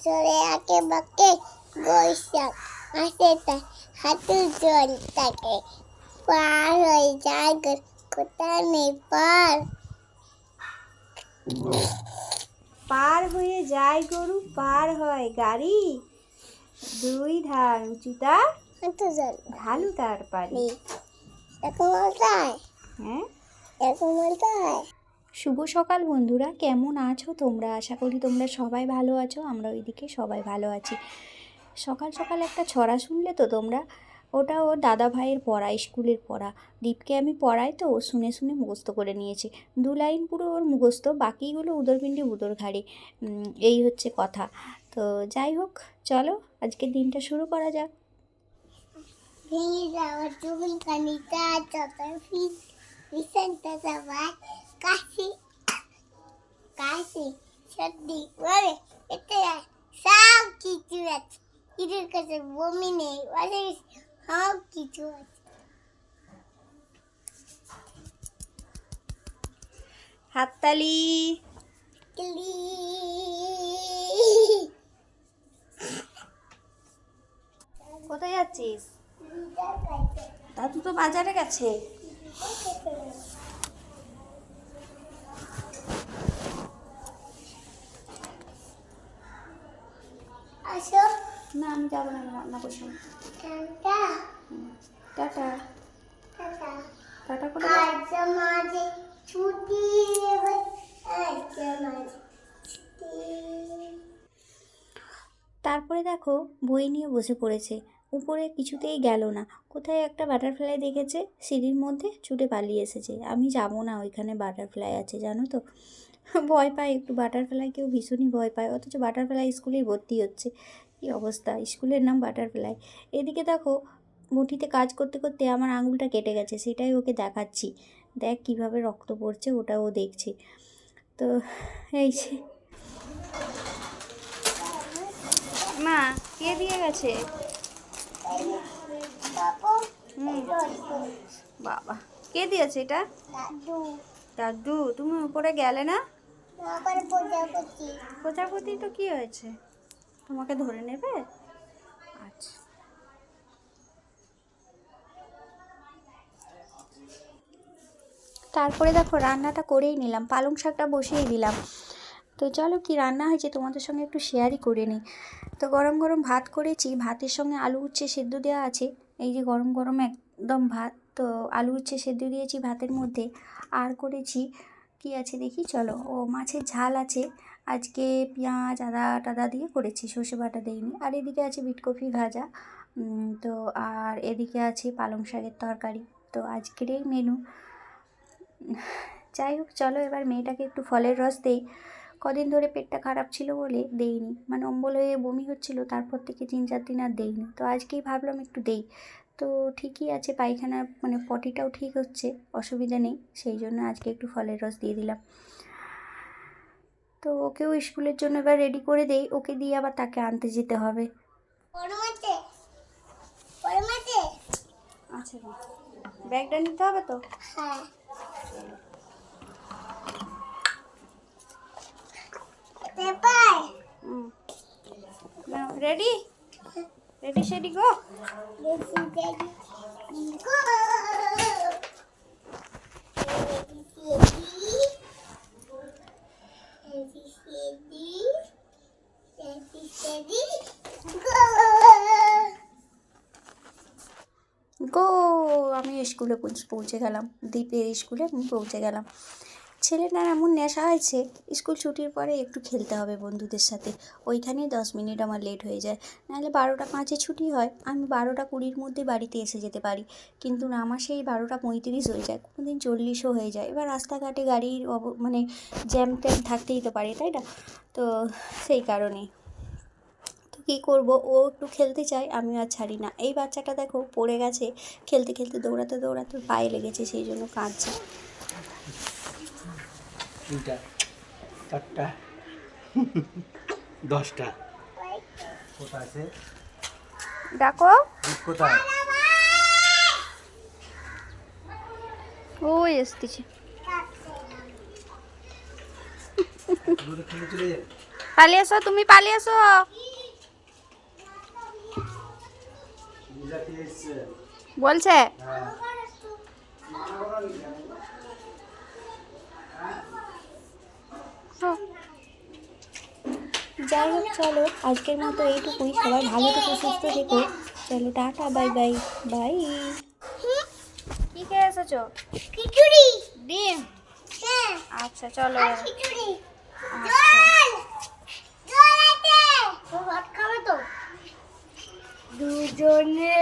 চলে আঁকে বাঁকে বৈশাখ আসে জল থাকে পার হয়ে যায় কোথায় নেই পার। পার হয়ে যায় গরু পার হয় গাড়ি। দুই ধার উঁচু তার ঢালু তার পারি এরকম বলতে হয়? হ্যাঁ? এরকম বলতে হয়? শুভ সকাল বন্ধুরা, কেমন আছো তোমরা? আশা করি তোমরা সবাই ভালো আছো, আমরা ওইদিকে সবাই ভালো আছি। সকাল সকাল একটা ছড়া শুনলে তো তোমরা? ওটা ওর দাদা ভাইয়ের পড়া, স্কুলের পড়া। দীপকে আমি পড়াই তো, ও শুনে শুনে মুখস্থ করে নিয়েছে। দু লাইন পুরো ওর মুখস্থ, বাকিগুলো উদরপিণ্ডি উদর ঘাড়ে এই হচ্ছে কথা। তো যাই হোক, চলো, আজকের দিনটা শুরু করা যাক। ভেঙে যাওয়া চুল কানিটা যত ফিস কাশি কাশি সর্দি বলে এতে সব কিছু আছে। ঈদের কাছে বমি নেই বলে সব কিছু আছে। হাততালি। কোথায় যাচ্ছিস? দাদু তো বাজারে গেছে। আসো। না আমি যাব না রান্না করছি। টাটা। টাটা। টাটা। টাটা করে আজ মাঝে ছুটি আজ মাঝে তারপরে দেখো বই নিয়ে বসে পড়েছে। উপরে কিছুতেই গেল না। কোথায় একটা বাটারফ্লাই দেখেছে, সিঁড়ির মধ্যে ছুটে পালিয়ে এসেছে। আমি যাব না, ওইখানে বাটারফ্লাই আছে, জানো তো। ভয় পায় একটু বাটারফ্লাইকেও ভীষণই ভয় পায়, অথচ বাটারফ্লাই স্কুলেই ভর্তি হচ্ছে। কী অবস্থা, স্কুলের নাম বাটারফ্লাই এদিকে দেখো, মুঠিতে কাজ করতে করতে আমার আঙুলটা কেটে গেছে, সেটাই ওকে দেখাচ্ছি। দেখ কীভাবে রক্ত পড়ছে ওটা ও দেখছে। তো এই যে মা, কে দিয়ে গেছে? বাবু। কে দিয়েছে এটা? দাদু। তুমি উপরে গেলে না? প্রজাপতি। তো কি হয়েছে? তোমাকে ধরে নেবে? আচ্ছা। তারপরে দেখো রান্নাটা করেই নিলাম। পালং শাকটা বসিয়ে দিলাম। তো চলো কি রান্না হয়েছে তোমাদের সঙ্গে একটু শেয়ারই করে নিই। তো গরম গরম ভাত করেছি। ভাতের সঙ্গে আলু উচ্ছে সেদ্ধ দেওয়া আছে। এই যে গরম গরম একদম ভাত, তো আলু উচ্ছে সেদ্ধ দিয়েছি ভাতের মধ্যে। আর করেছি কি আছে দেখি? চলো, ও মাছের ঝাল আছে। আজকে পেঁয়াজ, আদা টাদা দিয়ে করেছি, সর্ষে বাটা দিইনি। আর এদিকে আছে বিটকপি ভাজা তো আর এদিকে আছে পালং শাকের তরকারি। তো আজকের এই মেনু যাই হোক, চলো এবার মেয়েটাকে একটু ফলের রস দেই। কদিন ধরে পেটটা খারাপ ছিল বলে দেইনি। মানে অম্বল হয়ে বমি হচ্ছিল তারপর থেকে তিন চার দিন আর দেইনি। তো আজকেই ভাবলাম একটু দেই। তো ঠিকই আছে পায়খানা মানে পটিটাও ঠিক হচ্ছে অসুবিধা নেই। সেই জন্য আজকে একটু ফলের রস দিয়ে দিলাম। তো ওকেও স্কুলের জন্য এবার রেডি করে দেই। ওকে দিয়ে আবার তাকে আনতে যেতে হবে। আচ্ছা ব্যাগটা নিতে হবে তো? হ্যাঁ। গো গো Ready. Ready, steady. Go! গো আমি স্কুলে পৌঁছে গেলাম দ্বীপের স্কুলে আমি পৌঁছে গেলাম ছেলেটার এমন নেশা হয়েছে, স্কুল ছুটির পরে একটু খেলতে হবে বন্ধুদের সাথে। ওইখানেই দশ মিনিট আমার লেট হয়ে যায়। নাহলে বারোটা পাঁচে ছুটি হয়, আমি বারোটা কুড়ির মধ্যে বাড়িতে এসে যেতে পারি। কিন্তু না, আমার সেই বারোটা পঁয়ত্রিশ হয়ে যায়, কোনোদিন চল্লিশও হয়ে যায়। এবার রাস্তাঘাটে গাড়ির অব- মানে জ্যাম ট্যাম থাকতেই তো পারে, তাই না? তো সেই কারণে। তো কী করব? ও একটু খেলতে চায় আমি আর ছাড়ি না। এই বাচ্চাটা দেখো পড়ে গেছে, খেলতে খেলতে দৌড়াতে দৌড়াতে পায়ে লেগেছে, সেই জন্য কাঁদছে। তিনটা চারটা দশটা। কোথায় আছে? ডাকো। দুধ কোথায়? ওই এসতেছে দুধ খেলে চলে যাবে? পালিয়ে এসো তুমি পালিয়ে এসো বিজাতি এসছে? বলছে। যাই হোক চলো আজকের মতো এইটুকুই। সবাই ভালো থেকো সুস্থ থেকো। চলো টাটা বাই বাই বাই। কি খেয়ে এসেছ? খিচুড়ি। ডিম? হ্যাঁ। আচ্ছা চলো। খিচুড়ি। আচ্ছা। ভাত খাবে তো? দুজনে